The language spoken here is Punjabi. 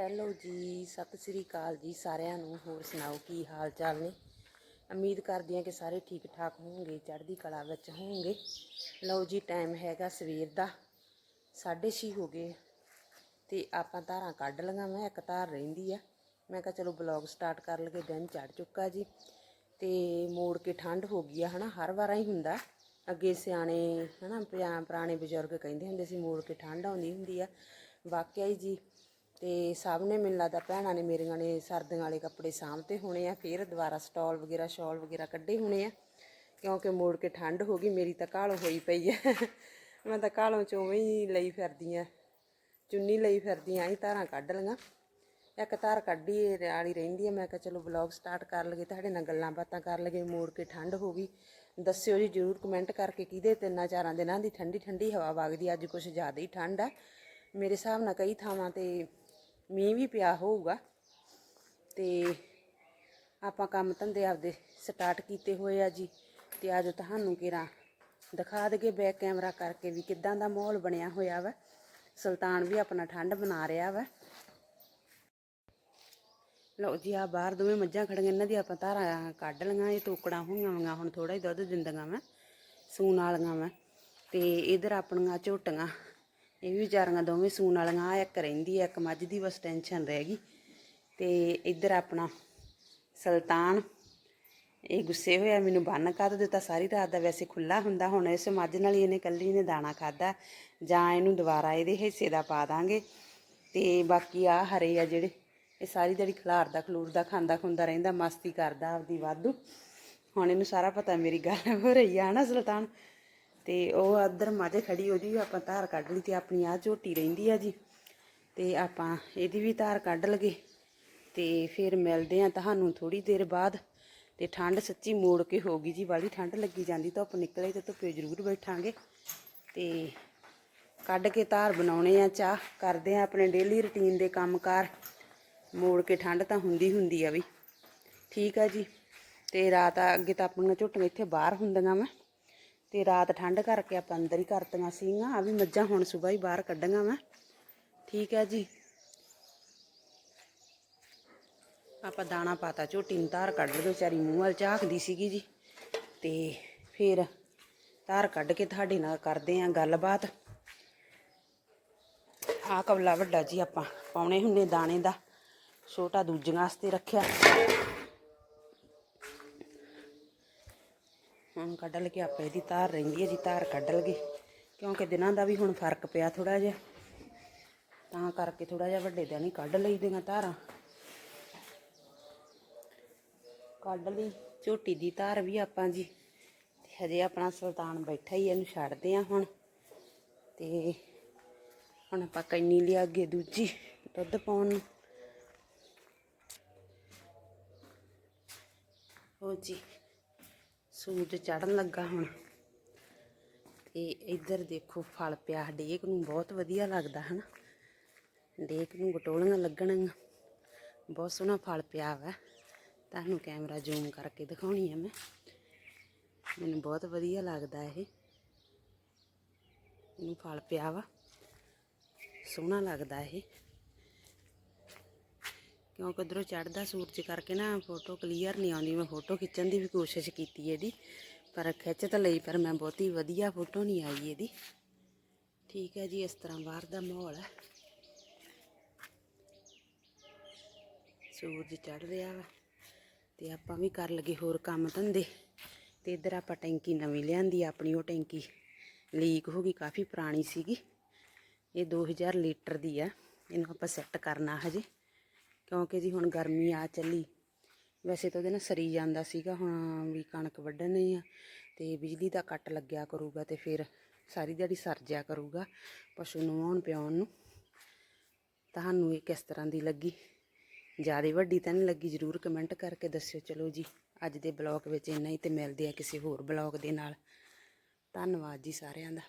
ਹੈਲੋ ਜੀ, ਸਤਿ ਸ੍ਰੀ ਅਕਾਲ ਜੀ ਸਾਰਿਆਂ ਨੂੰ, ਹੋਰ ਸੁਣਾਓ ਕੀ ਹਾਲ ਚਾਲ ਨੇ? ਉਮੀਦ ਕਰਦੀ ਹਾਂ ਕਿ ਸਾਰੇ ਠੀਕ ਠਾਕ ਹੋਣਗੇ, ਚੜ੍ਹਦੀ ਕਲਾ ਵਿੱਚ ਹੋਵੋਗੇ ਲਓ ਜੀ ਟਾਈਮ ਹੈਗਾ ਸਵੇਰ ਦਾ 6:30 ਹੋ ਗਏ ਤੇ ਆਪਾਂ ਧਾਰਾਂ ਕੱਢ ਲਈਆਂ, ਮੈਂ ਇੱਕ ਧਾਰ ਰਹਿੰਦੀ ਆ। ਮੈਂ ਕਿਹਾ ਚਲੋ ਬਲੌਗ ਸਟਾਰਟ ਕਰ ਲਈਏ, ਦਿਨ ਚੜ ਚੁੱਕਾ ਜੀ। ਤੇ ਮੋੜ ਕੇ ਠੰਡ ਹੋ ਗਈ ਆ, ਹਨਾ, ਹਰ ਵਾਰਾਂ ਹੀ ਹੁੰਦਾ। ਅੱਗੇ ਸਿਆਣੇ, ਹਨਾ ਪਿਆ- ਪੁਰਾਣੇ ਬਜ਼ੁਰਗ ਕਹਿੰਦੇ ਹੁੰਦੇ ਸੀ, ਮੋੜ ਕੇ ਠੰਡ ਆਉਂਦੀ ਹੁੰਦੀ ਆ। ਵਾਕਿਆ ਹੀ ਜੀ ਤੇ ਸਭ ਨੇ ਮੈਨੂੰ ਲੱਗਦਾ ਭੈਣਾਂ ਨੇ ਮੇਰੀਆਂ ਨੇ ਸਰਦੀਆਂ ਵਾਲੇ ਕੱਪੜੇ ਸਾਂਭਤੇ ਹੋਣੇ ਆ, ਫਿਰ ਦੁਬਾਰਾ ਸਟਾਲ ਵਗੈਰਾ, ਸ਼ਾਲ ਵਗੈਰਾ ਕੱਢੇ ਹੋਣੇ ਆ। ਕਿਉਂਕਿ ਮੋੜ ਕੇ ਠੰਡ ਹੋ ਗਈ, ਮੇਰੀ ਤਾਂ ਕਾਲ ਹੋਈ ਪਈ ਆ। ਮੈਂ ਤਾਂ ਕਾਲੋਂ ਚੋਵੇਂ ਹੀ ਲਈ ਫਿਰਦੀ ਆ, ਚੁੰਨੀ ਲਈ ਫਿਰਦੀ ਆਂ ਧਾਰਾਂ ਕੱਢ ਲਈਆਂ। ਇੱਕ ਧਾਰ ਕੱਢੀ ਵਾਲੀ ਰਹਿੰਦੀ ਆ। ਮੈਂ ਕਿਹਾ ਚਲੋ ਵਲੌਗ ਸਟਾਰਟ ਕਰ ਲਈਏ, ਤੁਹਾਡੇ ਨਾਲ ਗੱਲਾਂ ਬਾਤਾਂ ਕਰ ਲਈਏ, ਮੋੜ ਕੇ ਠੰਡ ਹੋ ਗਈ। ਦੱਸਿਓ ਜੀ, ਜਰੂਰ ਕਮੈਂਟ ਕਰਕੇ ਕਿਹਦੇ ਤਿੰਨਾਂ ਚਾਰਾਂ ਦਿਨਾਂ ਦੀ ਠੰਡੀ ਠੰਡੀ ਹਵਾ ਵਗਦੀ ਅੱਜ ਕੁਝ ਜ਼ਿਆਦਾ ਹੀ ਠੰਡ ਆ। ਮੇਰੇ ਹਿਸਾਬ ਨਾਲ ਕਈ ਥਾਵਾਂ ਤੇ ਮੀਂਹ ਵੀ ਪਿਆ ਹੋਊਗਾ। ਤੇ ਆਪਾਂ ਕੰਮ ਧੰਦੇ ਆਪਦੇ ਸਟਾਰਟ ਕੀਤੇ ਹੋਏ ਆ ਜੀ। ਤੇ ਅੱਜ ਤੁਹਾਨੂੰ ਕਿਰਾ ਦਿਖਾ ਦਗੇ ਬੈਕ ਕੈਮਰਾ ਕਰਕੇ ਵੀ ਕਿੱਦਾਂ ਦਾ ਮਾਹੌਲ ਬਣਿਆ ਹੋਇਆ ਵਾ। ਸੁਲਤਾਨ ਵੀ ਆਪਣਾ ਠੰਡ ਬਣਾ ਰਿਹਾ ਵਾ। ਲਓ ਜੀ ਆ ਬਾਹਰ ਦੋਵੇਂ ਮੱਝਾਂ ਖੜੀਆਂ, ਇਹਨਾਂ ਦੀ ਆਪਾਂ ਧਾਰਾਂ ਕੱਢ ਲਈਆਂ, ਇਹ ਟੋਕੜਾਂ ਹੋਈਆਂ ਹੋਈਆਂ, ਹੁਣ ਥੋੜਾ ਹੀ ਦੁੱਧ ਦਿੰਦੀਆਂ ਵਾ, ਸੂਣ ਵਾਲੀਆਂ ਵਾ। ਤੇ ਇਧਰ ਆਪਣੀਆਂ ਝੋਟੀਆਂ ਇਹ ਵੀ ਵਿਚਾਰੀਆਂ ਦੋਵੇਂ ਸੂਣ ਵਾਲੀਆਂ ਆ ਇੱਕ ਰਹਿੰਦੀ ਆ, ਇੱਕ ਮੱਝ ਦੀ, ਬਸ ਟੈਨਸ਼ਨ ਰਹਿ ਗਈ। ਤੇ ਇੱਧਰ ਆਪਣਾ ਸੁਲਤਾਨ, ਇਹ ਗੁੱਸੇ ਹੋਇਆ, ਮੈਨੂੰ ਬੰਨ ਕੱਢ ਦਿੱਤਾ, ਸਾਰੀ ਰਾਤ ਦਾ ਵੈਸੇ ਖੁੱਲਾ ਹੁੰਦਾ, ਹੁਣ ਇਸ ਮੱਝ ਨਾਲ ਹੀ ਇਹਨੇ ਕੱਲੀ ਨੇ ਦਾਣਾ ਖਾਦਾ ਜਾਂ ਇਹਨੂੰ ਦੁਬਾਰਾ ਇਹਦੇ ਹਿੱਸੇ ਦਾ ਪਾ ਦਾਂਗੇ। ਤੇ ਬਾਕੀ ਆ ਹਰੇ ਆ ਜਿਹੜੇ, ਇਹ ਸਾਰੀ ਜਿਹੜੀ ਖਲਾਰਦਾ, ਖਲੂਰਦਾ, ਖਾਂਦਾ, ਖੁੰਦਾ ਰਹਿੰਦਾ, ਮਸਤੀ ਕਰਦਾ ਆਪਦੀ ਵਾਧੂ। ਹੁਣ ਇਹਨੂੰ ਸਾਰਾ ਪਤਾ ਮੇਰੀ ਗੱਲ ਹੋ ਰਹੀ ਆ ਨਾ ਸੁਲਤਾਨ? ਤੇ ਉਹ ਅੱਧਰ ਮੱਝ ਖੜੀ ਉਹਦੀ ਵੀ ਆਪਾਂ ਧਾਰ ਕੱਢ ਲਈ ਤੇ ਆਪਣੀ ਆ ਝੋਟੀ ਰਹਿੰਦੀ ਆ ਜੀ। ਤੇ ਆਪਾਂ ਇਹਦੀ ਵੀ ਧਾਰ ਕੱਢ ਲਗੇ। ਤੇ ਫਿਰ ਮਿਲਦੇ ਆ ਤੁਹਾਨੂੰ ਥੋੜੀ ਦੇਰ ਬਾਅਦ। ਤੇ ਠੰਡ ਸੱਚੀ ਮੋੜ ਕੇ ਹੋ ਗਈ ਜੀ ਵਾਲੀ ਠੰਡ ਲੱਗੀ ਜਾਂਦੀ, ਧੁੱਪ ਨਿਕਲੇ ਤੇ ਧੁੱਪੇ ਜ਼ਰੂਰ ਬੈਠਾਂਗੇ। ਤੇ ਕੱਢ ਕੇ ਧਾਰ ਬਣਾਉਣੇ ਆ ਚਾਹ, ਕਰਦੇ ਆ ਆਪਣੇ ਡੇਲੀ ਰੁਟੀਨ ਦੇ ਕੰਮਕਾਰ। ਮੋੜ ਕੇ ਠੰਡ ਤਾਂ ਹੁੰਦੀ ਹੁੰਦੀ ਆ ਵੀ। ਠੀਕ ਆ ਜੀ। ਤੇ ਰਾਤ ਅੱਗੇ ਤਾਂ ਆਪਣੀਆਂ ਝੋਟੀਆਂ ਇੱਥੇ ਬਾਹਰ ਹੁੰਦੀਆਂ ਵਾ। ਤੇ ਰਾਤ ਠੰਡ ਕਰਕੇ ਆਪਾਂ ਅੰਦਰ ਹੀ ਕਰਤੀਆਂ ਸੀਗੀਆਂ। ਆ ਵੀ ਮੱਝਾਂ ਹੁਣ ਸਵੇਰ ਹੀ ਬਾਹਰ ਕੱਢੀਆਂ ਵਾ। ਠੀਕ ਹੈ ਜੀ। ਆਪਾਂ ਦਾਣਾ ਪਾਤਾ, ਝੋਟੀ ਨੂੰ ਧਾਰ ਕੱਢ ਲਈ ਵਿਚਾਰੀ ਮੂੰਹ ਵੱਲ ਝਾਕਦੀ ਸੀਗੀ ਜੀ। ਤੇ ਫਿਰ ਧਾਰ ਕੱਢ ਕੇ ਤੁਹਾਡੇ ਨਾਲ ਕਰਦੇ ਆਂ ਗੱਲਬਾਤ। ਆ ਕਵਲਾ ਵੱਡਾ ਜੀ ਆਪਾਂ, ਪਾਉਣੇ ਹੁੰਨੇ ਦਾਣੇ ਦਾ। ਛੋਟਾ ਦੂਜੀਆਂ ਵਾਸਤੇ ਰੱਖਿਆ। ਕੱਢ ਲਗੇ ਆਪਾਂ ਇਹਦੀ ਧਾਰ ਰਹਿੰਦੀ ਹੈ ਜੀ ਧਾਰ ਕੱਢ ਲਗੇ ਕਿਉਂਕਿ ਦਿਨਾਂ ਦਾ ਵੀ ਹੁਣ ਫ਼ਰਕ ਪਿਆ ਥੋੜਾ ਜਿਹਾ। ਤਾਂ ਕਰਕੇ ਥੋੜਾ ਜਿਹਾ ਵੱਡੇ ਦਿਨ ਹੀ ਕੱਢ ਲਈ ਲਈਦੀਆਂ ਧਾਰਾਂ। ਕੱਢ ਲਈ, ਝੋਟੀ ਦੀ ਧਾਰ ਵੀ ਆਪਾਂ ਜੀ। ਤੇ ਹਜੇ ਆਪਣਾ ਸੁਲਤਾਨ ਬੈਠਾ ਹੀ ਇਹਨੂੰ ਛੱਡਦੇ ਆ ਹੁਣ। ਤੇ ਹੁਣ ਆਪਾਂ ਕੰਨੀ ਲਿਆ ਅੱਗੇ ਦੂਜੀ ਦੁੱਧ ਪਾਉਣ ਨੂੰ। ਹੋ ਜੀ ਸੂਰਜ ਚੜਨ ਲੱਗਾ ਹੁਣ। ਤੇ ਇੱਧਰ ਦੇਖੋ ਫਲ ਪਿਆ, ਡੇਕ ਨੂੰ ਬਹੁਤ ਵਧੀਆ ਲੱਗਦਾ, ਹਨਾ? ਡੇਕ ਨੂੰ ਗਟੋਲੀਆਂ ਲੱਗਣਗੀਆਂ। ਬਹੁਤ ਸੋਹਣਾ ਫਲ ਪਿਆ ਵਾ। ਤੁਹਾਨੂੰ ਕੈਮਰਾ ਜ਼ੂਮ ਕਰਕੇ ਦਿਖਾਉਣੀ ਆ ਮੈਂ। ਮੈਨੂੰ ਬਹੁਤ ਵਧੀਆ ਲੱਗਦਾ ਇਹ। ਇਹਨੂੰ ਫਲ ਪਿਆ ਵਾ। ਸੋਹਣਾ ਲੱਗਦਾ ਇਹ। ਕਿਉਂਕਿ ਉਧਰੋਂ ਚੜਦਾ ਸੂਰਜ ਕਰਕੇ ਨਾ ਫੋਟੋ ਕਲੀਅਰ ਨਹੀਂ ਆਉਂਦੀ, ਮੈਂ ਫੋਟੋ ਖਿੱਚਣ ਦੀ ਵੀ ਕੋਸ਼ਿਸ਼ ਕੀਤੀ ਇਹਦੀ, ਪਰ ਖਿੱਚ ਤਾਂ ਲਈ, ਪਰ ਮੈਂ ਬਹੁਤੀ ਵਧੀਆ ਫੋਟੋ ਨਹੀਂ ਆਈ ਇਹਦੀ। ਠੀਕ ਹੈ ਜੀ, ਇਸ ਤਰ੍ਹਾਂ ਬਾਹਰ ਦਾ ਮਾਹੌਲ ਹੈ। ਸੂਰਜ ਚੜ ਰਿਹਾ ਵਾ, ਤੇ ਆਪਾਂ ਵੀ ਕਰ ਲਗੇ ਹੋਰ ਕੰਮ ਧੰਦੇ, ਤੇ ਇੱਧਰ ਆਪਾਂ ਟੈਂਕੀ ਨਵੀਂ ਲਿਆਂਦੀ, ਆਪਣੀ ਉਹ ਟੈਂਕੀ ਲੀਕ ਹੋ ਗਈ, ਕਾਫੀ ਪੁਰਾਣੀ ਸੀਗੀ। ਇਹ 2000 ਲੀਟਰ ਦੀ ਆ, ਇਹਨੂੰ ਆਪਾਂ ਸੈੱਟ ਕਰਨਾ ਹਜੇ। ਕਿਉਂਕਿ ਜੀ ਹੁਣ ਗਰਮੀ ਆ ਚੱਲੀ। ਵੈਸੇ ਤਾਂ ਉਹਦੇ ਨਾਲ ਸਰੀ ਜਾਂਦਾ ਸੀਗਾ, ਹੁਣ ਵੀ ਕਣਕ ਵੱਢਣੀ ਆ ਤੇ ਬਿਜਲੀ ਦਾ ਕੱਟ ਲੱਗਿਆ ਕਰੂਗਾ ਤੇ ਫਿਰ ਸਾਰੀ ਦਿਹਾੜੀ ਸਰ ਜਿਆ ਕਰੂਗਾ ਪਸ਼ੂ ਨਵਾਉਣ ਪਿਆਉਣ ਨੂੰ। ਤੁਹਾਨੂੰ ਇਹ ਕਿਸ ਤਰ੍ਹਾਂ ਦੀ ਲੱਗੀ? ਜ਼ਿਆਦਾ ਵੱਡੀ ਤਾਂ ਨਹੀਂ ਲੱਗੀ, ਜਰੂਰ ਕਮੈਂਟ ਕਰਕੇ ਦੱਸਿਓ। ਚਲੋ ਜੀ, ਅੱਜ ਦੇ ਬਲੌਗ ਵਿੱਚ ਇੰਨਾ ਹੀ ਤੇ ਮਿਲਦੇ ਆ ਕਿਸੇ ਹੋਰ ਬਲੌਗ ਦੇ ਨਾਲ। ਧੰਨਵਾਦ ਜੀ ਸਾਰਿਆਂ ਦਾ।